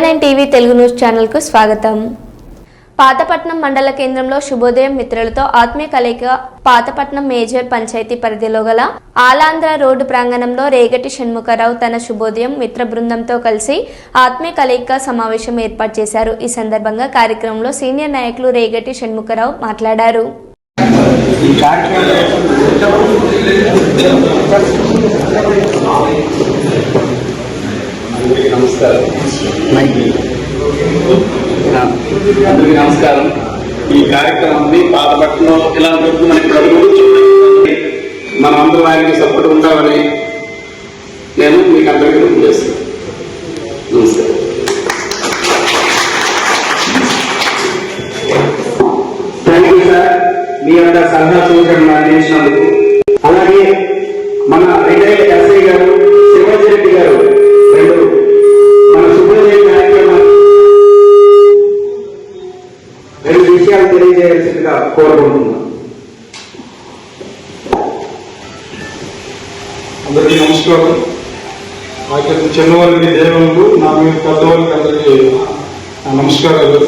Nine TV Telugu news ఛానల్కు స్వాగతం. పాతపట్నం మండల కేంద్రంలో శుభోదయం మిత్రులతో ఆత్మీయ కలయిక పాతపట్నం మేజర్ పంచాయతీ పరిధిలో గల ఆలాంధ్ర రోడ్డు ప్రాంగణంలో రేగటి షణ్ముఖరావు తన శుభోదయం మిత్ర బృందంతో కలిసి ఆత్మీయ కలయిక సమావేశం ఏర్పాటు చేశారు. ఈ సందర్భంగా కార్యక్రమంలో సీనియర్ నాయకులు రేగటి షణ్ముఖరావు మాట్లాడారు. ఈ కార్యక్రమం నమస్కారం. అందరికీ నమస్కారం. ఈ కార్యక్రమాన్ని పాతపట్నం ఇలా జరుగుతుంది మనకి మనం అందరం ఆయనకి సపోర్ట్ ఉండాలని నేను మీకు అందరికీ గుర్తు చేస్తాను. నమస్కారం. Thank you sir. మీ యొక్క సలహా సూచనలు అందించినందుకు. అలాగే మన విషయాలు తెలియజేయాల్సిందిగా కోరుకుంటున్నాం అందరికీ నమస్కారం. నాకు చిన్నవారికి దేవుళ్ళు నా మీద పెద్దవాళ్ళకి అందరికీ నమస్కారాలు.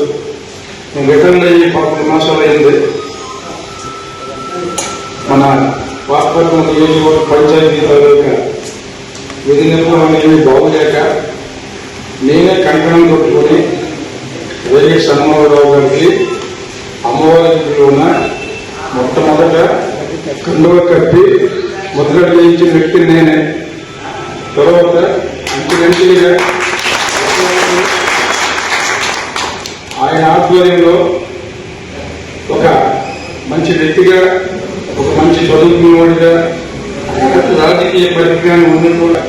నేను రిటర్న్ అయ్యి పదకొండు మాసాలు అయింది. మన పాస్పట్నం నియోజకవర్గ పంచాయతీ తాలూకా విధి నిర్వహణ ఏమి బాగులేక నేనే కంకణం కొట్టుకొని వేరే సన్మారావు గారు కండువ కట్టి ముద్ర వేయించిన వ్యక్తి నేనే. తర్వాత అంచెలంచెలుగా ఆయన ఆధ్వర్యంలో ఒక మంచి వ్యక్తిగా ఒక మంచి చదువుకున్నవాడిగా రాజకీయ పరిజ్ఞానం ఉంది కూడా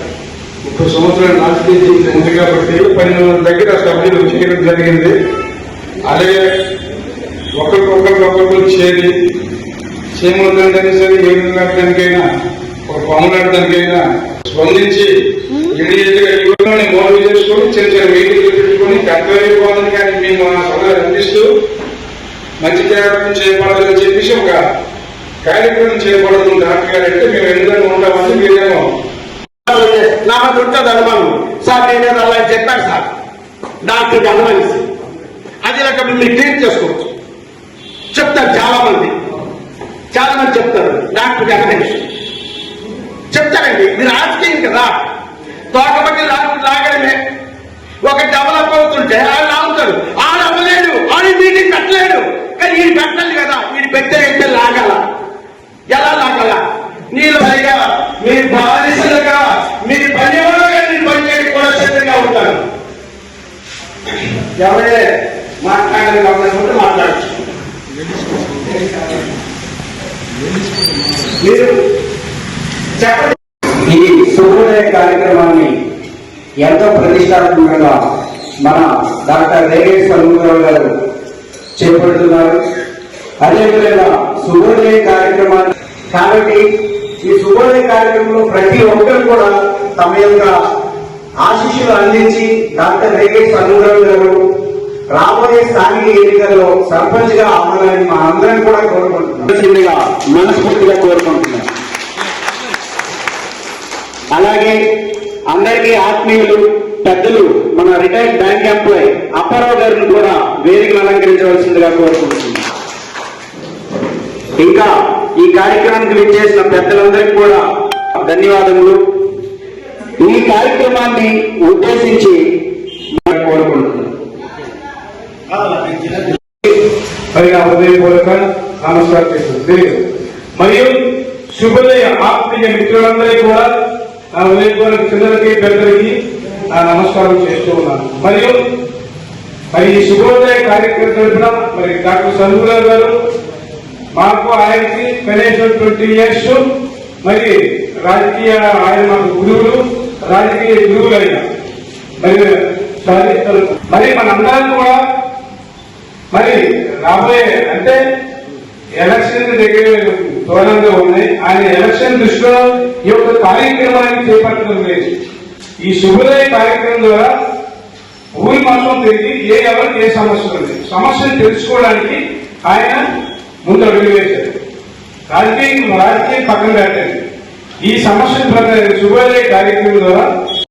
ముప్పై సంవత్సరాలు రాజకీయ జీవితం ఉంది కాబట్టి పన్నెండు వందల దగ్గర సభ్యులు చేయడం జరిగింది. అలాగే ఒకరికొకరికి ఒకరికి చేరి చేయమని సరే ఏ విధంగానికైనా ఒక పనులాడడానికైనా స్పందించి ఇమీడియట్గా యువకులని మోడల్ చేసుకొని చిన్న చిన్న మీటింగ్లు పెట్టుకొని కర్తవ్యపోదని కానీ మేము ఆ సలహా అందిస్తూ మంచి కార్యక్రమం చేయబడదని చెప్పేసి ఒక కార్యక్రమం చేయబడుతుంది డాక్టర్ గారు అంటే మేము ఎందుకంటే ఉంటామని మీరేమో నా మీద ఉంటుంది అనుమానం సార్ నేను అలా చెప్పాను సార్. డాక్టర్కి అనుమానిస్తే అది రకం మీరు ట్రీట్ చేసుకోవచ్చు. చెప్తారు చాలా మంది చాలా మంది చెప్తారు డాక్టర్ అనుమానిస్తే చెప్తారండి ఇది రాజకీయం కదా. తోకబట్టి లాగు లాగడమే. ఒక డెవలప్ అవుతుంటే ఆయన లాగుతాడు. ఆడు అవ్వలేడు ఆడు మీటింగ్ పెట్టలేడు. కానీ ఈయన పెట్టాలి కదా వీడి పెట్టే లాగాల. ఎలా లాగాల? నీళ్ళు పైగా మీ బాధితులుగా మీ పని నేను పనిచేయడం కూడా సిద్ధంగా ఉంటారు. ఎవరే మాట్లాడాలి కాబట్టి మాట్లాడచ్చు. మీరు ఈ సూర్యోదయ కార్యక్రమాన్ని ఎంతో ప్రతిష్టాత్మకంగా మన డాక్టర్ రేగేష్ సన్ముఖరావు గారు చేపడుతున్నారు. అదేవిధంగా శుభోదయ కార్యక్రమాన్ని కాబట్టి ఈ శుభోదయ కార్యక్రమంలో ప్రతి ఒక్కరు కూడా తమ యొక్క ఆశీస్సులు అందించి డాక్టర్ రేగేష్ సన్ముఖరావు గారు రాబోయే స్థానిక ఎన్నికల్లో సర్పంచ్గా అవ్వాలని మా అందరం కూడా కోరుకుంటున్నాం. మనస్ఫూర్తిగా కోరుకుంటున్నాం. అలాగే అందరికీ ఆత్మీయులు పెద్దలు మన రిటైర్డ్ బ్యాంక్ ఎంప్లాయ్ అప్పారావు గారిని కూడా వేదికను అలంకరించవలసిందిగా కోరుకుంటున్నాం. ఇంకా ఈ కార్యక్రమానికి విచ్చేసిన పెద్దలందరికీ కూడా ధన్యవాదములు. ఈ కార్యక్రమాన్ని ఉద్దేశించి మనం కోరుకుంటున్నాం పైన హృదయపూర్వక నమస్కారం చేస్తుంది. మరియు శుభోదయ ఆత్మీయ మిత్రులందరికీ కూడా నా హృదయపూర్వక చిన్నలకి పెద్దలకి నా నమస్కారం చేస్తూ ఉన్నాను. మరియు మరి ఈ శుభోదయ కార్యక్రమం తరఫున మరి డాక్టర్ సందురావు గారు మాకు ఆయనకి కనీసం ట్వంటీ ఇయర్స్ మరి రాజకీయ ఆయన మాకు గురువులు రాజకీయ గురువులు అయిన మరి సారీ, మరి మనందరం కూడా మరి రాబోయే అంటే ఎలక్షన్ దగ్గర దూరంగా ఉన్నాయి ఆయన ఎలక్షన్ దృష్టిలో ఈ యొక్క కార్యక్రమాన్ని చేపట్టడం లేదు. ఈ శుభోదయ కార్యక్రమం ద్వారా ఊరి మొత్తం తిరిగి ఏ ఎవరికి ఏ సమస్య ఉంది సమస్యను తెలుసుకోవడానికి ఆయన ముందు అడుగు వేశారు. రాజకీయం రాజకీయం పక్కన పెట్టండి. ఈ సమస్య ప్రకారం శుభోదయ కార్యక్రమం ద్వారా